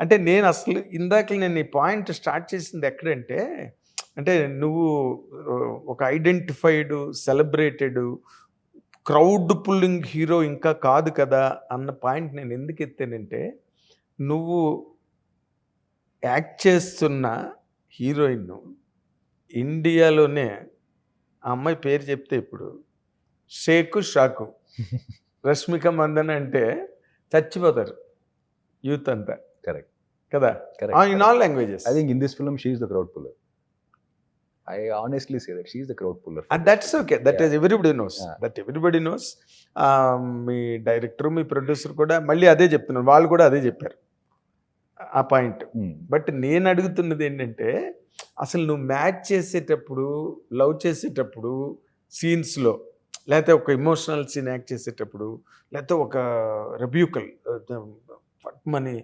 అంటే నేను అసలు ఇందాక నేను ఈ పాయింట్ స్టార్ట్ చేసింది ఎక్కడంటే అంటే నువ్వు ఒక identified celebrated crowd pulling hero ఇంకా కాదు కదా అన్న పాయింట్ నేను ఎందుకు ఎత్తానంటే నువ్వు యాక్ట్ చేస్తున్న హీరోయిన్ ఇండియాలోనే ఆ అమ్మాయి పేరు చెప్తే ఇప్పుడు షేకు షాకు రష్మిక మందన్ అంటే చచ్చిపోతారు యూత్ అంతా. Correct. కదా Correct. In all languages in this film, she is the crowd puller. I honestly say that she is the crowd puller. for that's okay. That. Is everybody knows. That everybody knows me director మీ producer కూడా మళ్ళీ అదే చెప్తున్నారు వాళ్ళు కూడా అదే చెప్పారు ఆ పాయింట్ Hmm. బట్ నేను అడుగుతున్నది ఏంటంటే అసలు నువ్వు మ్యాచ్ చేసేటప్పుడు లవ్ చేసేటప్పుడు సీన్స్లో లేకపోతే ఒక ఇమోషనల్ సీన్ యాక్ట్ చేసేటప్పుడు లేకపోతే ఒక రెబ్యూకల్ పట్మని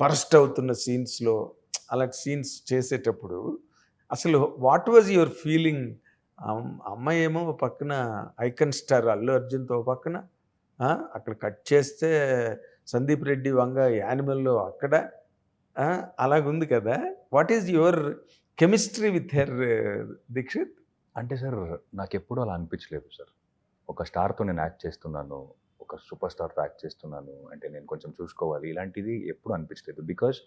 బరస్ట్ అవుతున్న సీన్స్లో అలాంటి సీన్స్ చేసేటప్పుడు అసలు వాట్ వాజ్ యువర్ ఫీలింగ్ అమ్మాయి ఏమో పక్కన ఐకన్ స్టార్ అల్లు అర్జున్తో పక్కన అక్కడ కట్ చేస్తే సందీప్ రెడ్డి వంగ యానిమల్లో అక్కడ అలాగుంది కదా. What is your chemistry with her Dikshit అంటే సార్ నాకు ఎప్పుడూ అలా అనిపించలేదు సార్. ఒక స్టార్తో నేను యాక్ట్ చేస్తున్నాను ఒక సూపర్ స్టార్తో యాక్ట్ చేస్తున్నాను అంటే నేను కొంచెం చూసుకోవాలి. ఇలాంటిది ఎప్పుడు అనిపించలేదు. Because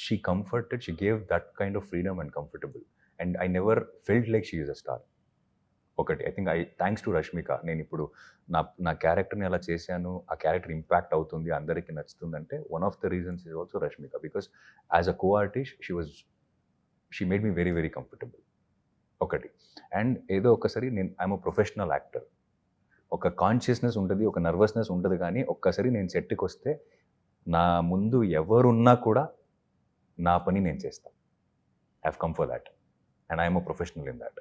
she comforted she gave that kind of freedom and comfortable and I never felt like she is a star ఒకటి. I think I thanks to Rashmika నేను ఇప్పుడు నా నా క్యారెక్టర్ని అలా చేశాను ఆ క్యారెక్టర్ ఇంపాక్ట్ అవుతుంది అందరికీ నచ్చుతుందంటే one of the reasons is also Rashmika because as a co artist she was she made me very very comfortable ఒకటి. అండ్ ఏదో ఒకసారి నేను ఐఎమ్ ప్రొఫెషనల్ యాక్టర్ ఒక కాన్షియస్నెస్ ఉంటుంది ఒక నర్వస్నెస్ ఉంటుంది కానీ ఒక్కసారి నేను సెట్కి వస్తే నా ముందు ఎవరున్నా కూడా నా పని నేను చేస్తాను I have come for that and I'm professional in that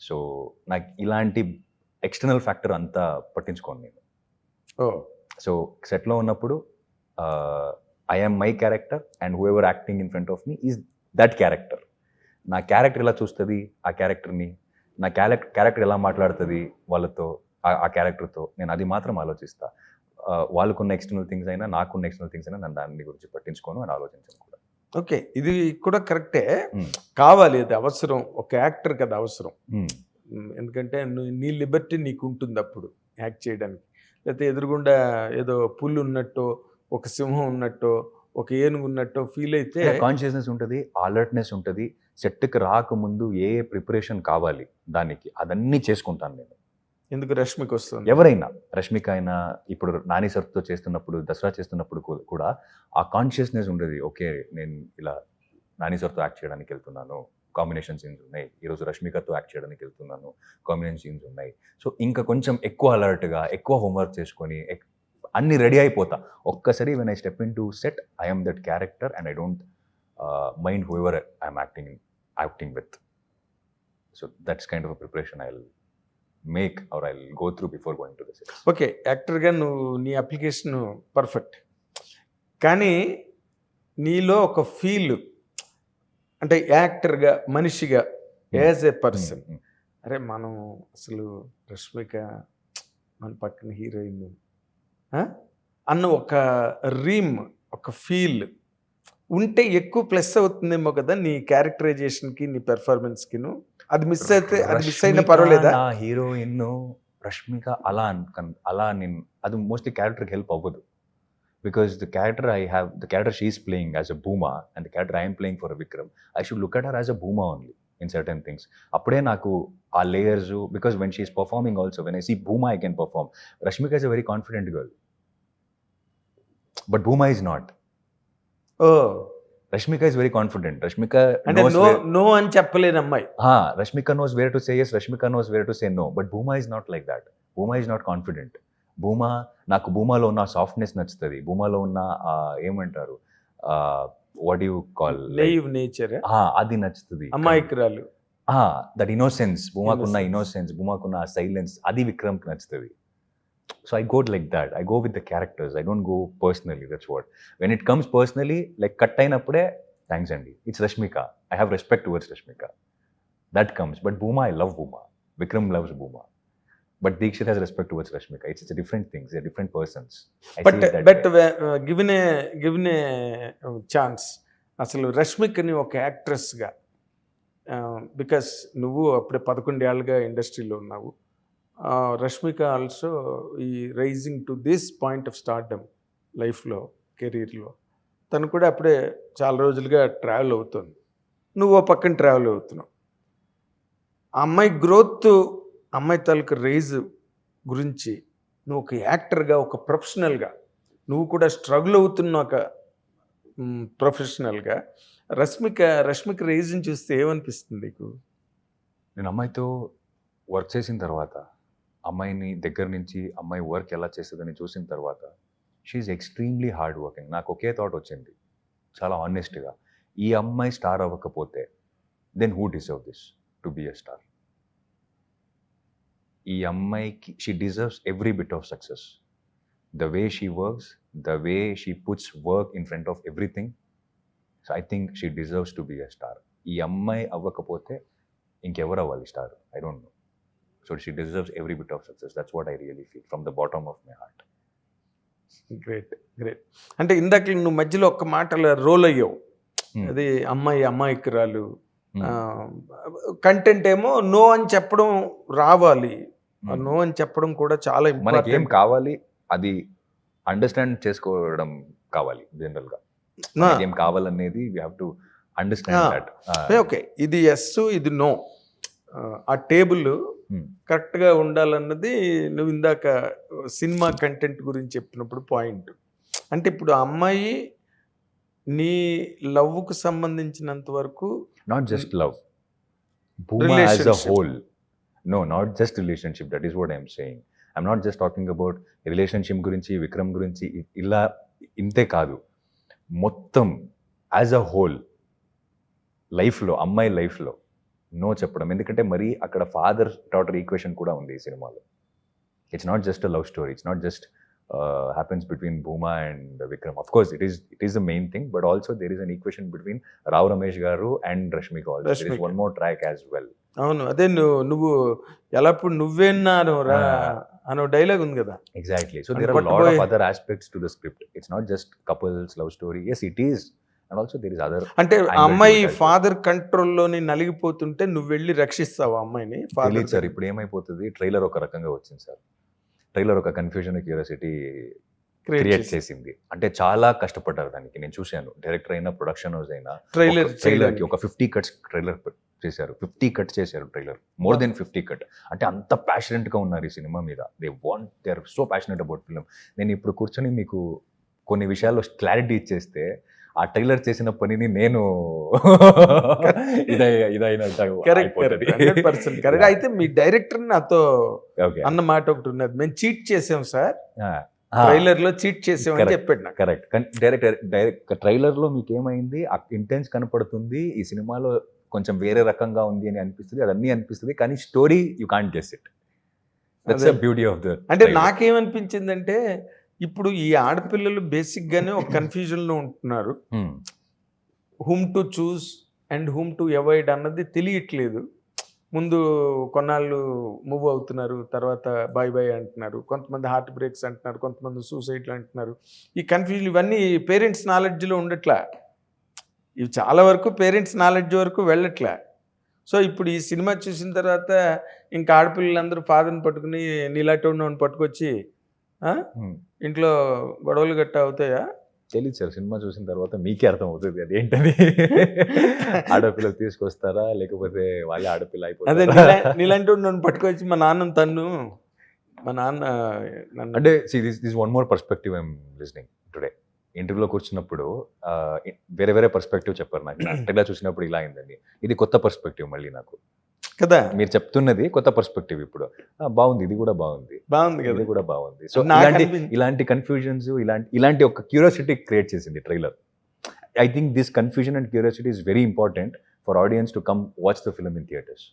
so నాకు ఇలాంటి ఎక్స్టర్నల్ ఫ్యాక్టర్ అంతా పట్టించుకోను నేను. సో సెట్లో ఉన్నప్పుడు I'm my character and whoever acting in front of me is that character నా క్యారెక్టర్ ఎలా చూస్తుంది ఆ క్యారెక్టర్ని నా? క్యారెక్టర్ క్యారెక్టర్ ఎలా మాట్లాడుతుంది వాళ్ళతో? ఆ- క్యారెక్టర్తో నేను అది మాత్రం ఆలోచిస్తా. వాళ్ళకున్న ఎక్స్టర్నల్ థింగ్స్ అయినా నాకున్న ఎక్స్టర్నల్ థింగ్స్ అయినా నేను దాని గురించి పట్టించుకోను అని ఆలోచించను కూడా. ఓకే ఇది కూడా కరెక్టే. కావాలి అది అవసరం. ఒక యాక్టర్ కదా అవసరం. ఎందుకంటే నీ లిబర్టీ నీకు ఉంటుంది అప్పుడు యాక్ట్ చేయడానికి. లేకపోతే ఎదురుగుండా ఏదో పుల్లు ఉన్నట్టో ఒక సింహం ఉన్నట్టో ఒక ఏనుగు ఉన్నట్టో ఫీల్ అయితే కాన్షియస్నెస్ ఉంటుంది అలర్ట్నెస్ ఉంటుంది సెట్కి రాకముందు ఏ ప్రిపరేషన్ కావాలి దానికి. అదన్నీ చేసుకుంటాను నేను. ఎందుకు రష్మికి వస్తుంది? ఎవరైనా రష్మిక అయినా ఇప్పుడు నాని సర్తో చేస్తున్నప్పుడు దసరా చేస్తున్నప్పుడు కూడా ఆ కాన్షియస్నెస్ ఉండేది. ఓకే నేను ఇలా నాని సర్తో యాక్ట్ చేయడానికి వెళ్తున్నాను. కాంబినేషన్ సీన్స్ ఉన్నాయి. ఈరోజు రష్మికతో యాక్ట్ చేయడానికి వెళ్తున్నాను. కాంబినేషన్ సీన్స్ ఉన్నాయి. సో ఇంకా కొంచెం ఎక్కువ అలర్ట్గా ఎక్కువ హోంవర్క్ చేసుకొని అన్ని రెడీ అయిపోతా. ఒక్కసారి when I step in to set I'm that character and I don't mind whoever I'm acting acting with so that's kind of preparation I make or I go through before going to the sets okay యాక్టర్గా నువ్వు నీ application perfect కానీ నీలో ఒక feel అంటే యాక్టర్గా మనిషిగా as a person అరే మనం అసలు రష్మిక మన పక్కన హీరోయిన్. అన్న ఒక రీమ్ ఒక ఫీల్ ఉంటే ఎక్కువ ప్లస్ అవుతుందేమో కదా నీ క్యారెక్టరైజేషన్కి నీ పెర్ఫార్మెన్స్కిను అది మిస్ అయితే అది మిస్ అయినా పర్వాలేదా? నా హీరోయిన్ రష్మిక అలా అలా నేను అది మోస్ట్లీ క్యారెక్టర్కి హెల్ప్ అవ్వదు. Because the character I have the character she's playing as a Bhuma and the character I'm playing for Vikram I should look at her as a Bhuma only in certain things అప్పుడే నాకు ఆ layers because when she's performing also when I see Bhuma I can perform Rashmika is a very confident girl but Bhuma is not oh. Rashmika is very confident Rashmika అంటే no no అని చెప్పలేని అమ్మాయి. Rashmika knows where to say yes, Rashmika knows where to say no. But Bhuma is not like that. Bhuma is not confident. Bhuma నాకు భూమాలో ఉన్న softness నచ్చుతుంది. భూమాలో ఉన్న ఏమంటారు? What you call naive nature అది నచ్చుతుంది. అమాయకురాలు. దట్ ఇన్నోసెన్స్ భూమాకున్న. ఇన్నోసెన్స్ భూమాకున్న సైలెన్స్ అది విక్రమ్కి నచ్చుతుంది. So I go like that I go with the characters I don't go personally that's what when it comes personally like cut అయినప్పుడే thanks అండి. It's Rashmika I have respect towards Rashmika that comes but Bhuma I love Bhuma Vikram loves Bhuma but Dikshit has respect towards Rashmika it's it's different things different persons but but given a given a chance అసలు రష్మికని ఒక యాక్ట్రెస్గా because నువ్వు అప్పుడే పదకొండేళ్ళుగా ఇండస్ట్రీలో ఉన్నావు. Rashmika also ఈ rising to this point of stardom లైఫ్లో కెరీర్లో తను కూడా అప్పుడే చాలా రోజులుగా ట్రావెల్ అవుతుంది. నువ్వు ఓ పక్కన ట్రావెల్ అవుతున్నావు. అమ్మాయి గ్రోత్ అమ్మాయి తాలూకు రైజ్ గురించి నువ్వు ఒక యాక్టర్గా ఒక ప్రొఫెషనల్గా నువ్వు కూడా స్ట్రగుల్ అవుతున్న ఒక ప్రొఫెషనల్గా రష్మిక రష్మిక రైజ్ని చూస్తే ఏమనిపిస్తుంది నీకు? నేను అమ్మాయితో వర్క్ చేసిన తర్వాత అమ్మాయిని దగ్గర నుంచి అమ్మాయి వర్క్ ఎలా చేస్తుందని చూసిన తర్వాత షీఈ్ ఎక్స్ట్రీమ్లీ హార్డ్ వర్కింగ్ నాకు ఒకే థాట్ వచ్చింది. చాలా ఆనెస్ట్గా ఈ అమ్మాయి స్టార్ అవ్వకపోతే then who deserve this to be a star ఈ అమ్మాయికి she deserves every bit of success the way she works the way she puts work in front of everything so I think she deserves to be a star ఈ అమ్మాయి అవ్వకపోతే ఇంకెవరు అవ్వాలి star I don't know so she deserves every bit of success that's what I really feel from the bottom of my heart great great అంటే ఇందాక నువ్వు మధ్యలో ఒక్క మాటలో రోల్ అయ్యావు. Hmm. అది అమ్మాయి అమ్మాయికురాలు కంటెంట్ ఏమో నో అని చెప్పడం రావాలి. నో అని చెప్పడం కూడా చాలా మనకి ఏం కావాలి? అది అండర్స్టాండ్ చేసుకోవడం కావాలి జనరల్గా. మనకి ఏం కావాలనేది we have to understand okay. ఇది ఎస్ ఇది నో ఆ టేబుల్ Hmm. కరెక్ట్గా ఉండాలన్నది నువ్వు ఇందాక సినిమా కంటెంట్ గురించి చెప్పినప్పుడు పాయింట్ అంటే ఇప్పుడు అమ్మాయి నీ లవ్కు సంబంధించినంత వరకు not just love whole. No, not just relationship. That is what I'm saying. I'm not just talking about relationship గురించి విక్రమ్ గురించి ఇలా ఇంతే కాదు మొత్తం యాజ్ అ హోల్ లైఫ్లో అమ్మాయి లైఫ్లో నో చెప్పడం ఎందుకంటే మరి అక్కడ ఫాదర్ డాటర్ ఈక్వేషన్ కూడా ఉంది ఈ సినిమాలో it's not just a love story it's not just happens between Bhuma and Vikram of course it is it is the main thing but also there is an equation between Rao Ramesh garu and Rashmika also there is. One more track as well అవును అదే నువ్వు నువ్వు ఎల్లప్పుడు నువ్వేన్నాను రా. అనో dialogue ఉంది కదా Exactly. So And there are a lot పట్టుపోయే- of other aspects to the script. It's not just couples, love story. And also there is other. అంటే అమ్మాయి. ఫాదర్ కంట్రోల్లోని నలిగిపోతుంటే నువ్వు వెళ్ళి రక్షిస్తావు అమ్మాయిని? తెలియదు సార్ ఇప్పుడు ఏమైపోతుంది? ట్రైలర్ ఒక రకంగా వచ్చింది సార్. ట్రైలర్ ఒక కన్ఫ్యూజన్ క్యూరియాసిటీ క్రియేట్ చేసింది. అంటే చాలా కష్టపడ్డారు దానికి నేను చూశాను. డైరెక్టర్ అయినా ప్రొడక్షన్ హౌస్ అయినా ట్రైలర్ ట్రైలర్కి ఒక ఫిఫ్టీ కట్స్ ట్రైలర్ చేశారు. ఫిఫ్టీ కట్ చేశారు trailer more then fifty cut అంటే అంత ప్యాషనెట్గా ఉన్నారు ఈ సినిమా మీద. They want they are so passionate about film నేను ఇప్పుడు కూర్చొని మీకు కొన్ని విషయాల్లో క్లారిటీ ఇచ్చేస్తే ఆ ట్రైలర్ చేసిన పనిని నేను అయితే మీ డైరెక్టర్ నాతో అన్న మాట ఒకటి ఉన్నది. మేము చీట్ చేసాం సార్. ట్రైలర్లో చీట్ చేసామని Correct. చెప్పాడు కరెక్ట్ డైరెక్ట్ డైరెక్ట్ ట్రైలర్లో మీకు ఏమైంది ఆ ఇంటెన్స్ కనపడుతుంది. ఈ సినిమాలో కొంచెం వేరే రకంగా ఉంది అని అనిపిస్తుంది. అది అన్నీ అనిపిస్తుంది. కానీ story you can't guess it. That's. Beauty of the అంటే నాకేమనిపించిందంటే ఇప్పుడు ఈ ఆడపిల్లలు బేసిక్ గానే ఒక కన్ఫ్యూజన్లో ఉంటున్నారు. Whom to choose and whom to avoid అన్నది తెలియట్లేదు ముందు కొన్నాళ్ళు మూవ్ అవుతున్నారు తర్వాత బాయ్ బాయ్ అంటున్నారు కొంతమంది హార్ట్ బ్రేక్స్ అంటున్నారు కొంతమంది సూసైడ్లు అంటున్నారు ఈ కన్ఫ్యూజన్ ఇవన్నీ పేరెంట్స్ నాలెడ్జ్లో ఉండట్లా ఇవి చాలా వరకు పేరెంట్స్ నాలెడ్జ్ వరకు వెళ్ళట్లే సో ఇప్పుడు ఈ సినిమా చూసిన తర్వాత ఇంకా ఆడపిల్లలందరూ ఫాదర్ని పట్టుకుని నీలాంటి ఉన్నవాడిని పట్టుకొచ్చి. ఇంట్లో గొడవలు గట్ట అవుతాయా? తెలియదు సార్ సినిమా చూసిన తర్వాత మీకే అర్థం అవుతుంది అది ఏంటని ఆడపిల్లలు తీసుకొస్తారా? లేకపోతే వాళ్ళే ఆడపిల్ల అయిపోతారా? నీలా- నీలాంటి నన్ను పట్టుకొచ్చి మా నాన్న తన్ను. మా నాన్న అంటే see this this one more perspective I'm listening today ఇంటర్వ్యూలో కూర్చున్నప్పుడు వేరే వేరే పర్స్పెక్టివ్ చెప్పారు నాకు. ట్రైలర్ చూసినప్పుడు ఇలా అయిందండి. ఇది కొత్త పర్స్పెక్టివ్ మళ్ళీ నాకు. కదా? మీరు చెప్తున్నది కొత్త పర్స్పెక్టివ్ ఇప్పుడు. బాగుంది ఇది కూడా బాగుంది. బాగుంది ఇది కదా కూడా బాగుంది. సో ఇలాంటి. ఇలాంటి కన్ఫ్యూజన్స్ ఇలాంటి ఇలాంటి ఒక క్యూరియాసిటీ క్రియేట్ చేసింది trailer I think this confusion and curiosity is very important for audience to come watch the film in theatres.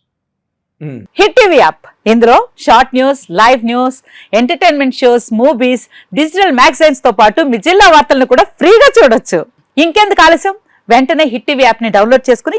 Hit TV app ఇందులో short news live news entertainment shows movies digital మ్యాగజైన్స్తో పాటు మీ జిల్లా వార్తలను కూడా ఫ్రీగా చూడొచ్చు. ఇంకెందుకు ఆలస్యం? వెంటనే హిట్ టీవీ యాప్ని డౌన్లోడ్ చేసుకుని